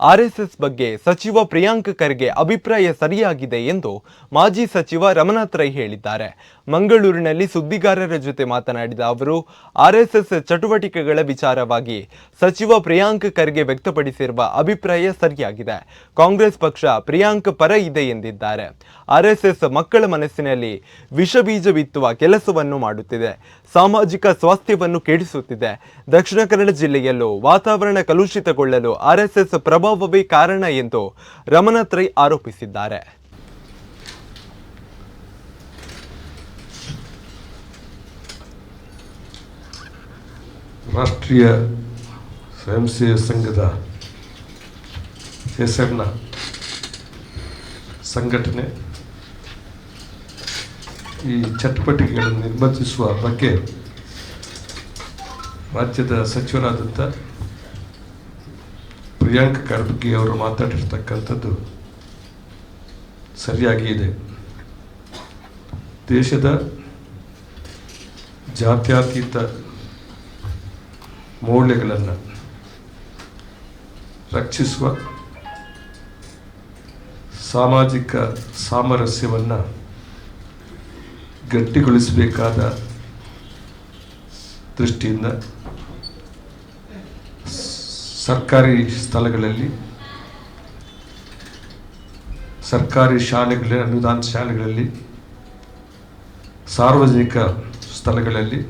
RSS ಬಗ್ಗೆ ಸಚಿವ ಪ್ರಿಯಾಂಕ್ ಖರ್ಗೆ ಅಭಿಪ್ರಾಯ ಸರಿಯಾಗಿದೆ ಎಂದು ಮಾಜಿ ಸಚಿವ ರಮನಾಥ್ ರೈ ಹೇಳಿದ್ದಾರೆ. ಮಂಗಳೂರಿನಲ್ಲಿ ಸುದ್ದಿಗಾರರ ಜೊತೆ ಮಾತನಾಡಿದ ಅವರು, ಆರ್ಎಸ್ಎಸ್ ಚಟುವಟಿಕೆಗಳ ವಿಚಾರವಾಗಿ ಸಚಿವ ಪ್ರಿಯಾಂಕ್ ಖರ್ಗೆ ವ್ಯಕ್ತಪಡಿಸಿರುವ ಅಭಿಪ್ರಾಯ ಸರಿಯಾಗಿದೆ. ಕಾಂಗ್ರೆಸ್ ಪಕ್ಷ ಪ್ರಿಯಾಂಕ್ ಪರ ಇದೆ ಎಂದಿದ್ದಾರೆ. ಆರ್ಎಸ್ಎಸ್ ಮಕ್ಕಳ ಮನಸ್ಸಿನಲ್ಲಿ ವಿಷಬೀಜ ಬಿತ್ತುವ ಕೆಲಸವನ್ನು ಮಾಡುತ್ತಿದೆ. ಸಾಮಾಜಿಕ ಸ್ವಾಸ್ಥ್ಯವನ್ನು ಕೆಡಿಸುತ್ತಿದೆ. ದಕ್ಷಿಣ ಕನ್ನಡ ಜಿಲ್ಲೆಯಲ್ಲೂ ವಾತಾವರಣ ಕಲುಷಿತಗೊಳ್ಳಲು ಆರ್ಎಸ್ಎಸ್ ಪ್ರಭಾವವೇ ಕಾರಣ ಎಂದು ರಮನಾಥ್ ರೈ ಆರೋಪಿಸಿದ್ದಾರೆ. ರಾಷ್ಟ್ರೀಯ ಸ್ವಯಂ ಸೇವಾ ಸಂಘದ ಹೆಸರಿನ ಸಂಘಟನೆ ಈ ಚಟುವಟಿಕೆಗಳನ್ನು ನಿರ್ಬಂಧಿಸುವ ಬಗ್ಗೆ ರಾಜ್ಯದ ಸಚಿವರಾದಂಥ ಪ್ರಿಯಾಂಕ್ ಖರ್ಗೆ ಅವರು ಮಾತಾಡಿರ್ತಕ್ಕಂಥದ್ದು ಸರಿಯಾಗಿ ಇದೆ. ದೇಶದ ಜಾತ್ಯತೀತ ಮೌಲ್ಯಗಳನ್ನು ರಕ್ಷಿಸುವ ಸಾಮಾಜಿಕ ಸಾಮರಸ್ಯವನ್ನು ಗಟ್ಟಿಗೊಳಿಸಬೇಕಾದ ದೃಷ್ಟಿಯಿಂದ ಸರ್ಕಾರಿ ಸ್ಥಳಗಳಲ್ಲಿ ಸರ್ಕಾರಿ ಶಾಲೆಗಳ ಅನುದಾನ ಶಾಲೆಗಳಲ್ಲಿ ಸಾರ್ವಜನಿಕ ಸ್ಥಳಗಳಲ್ಲಿ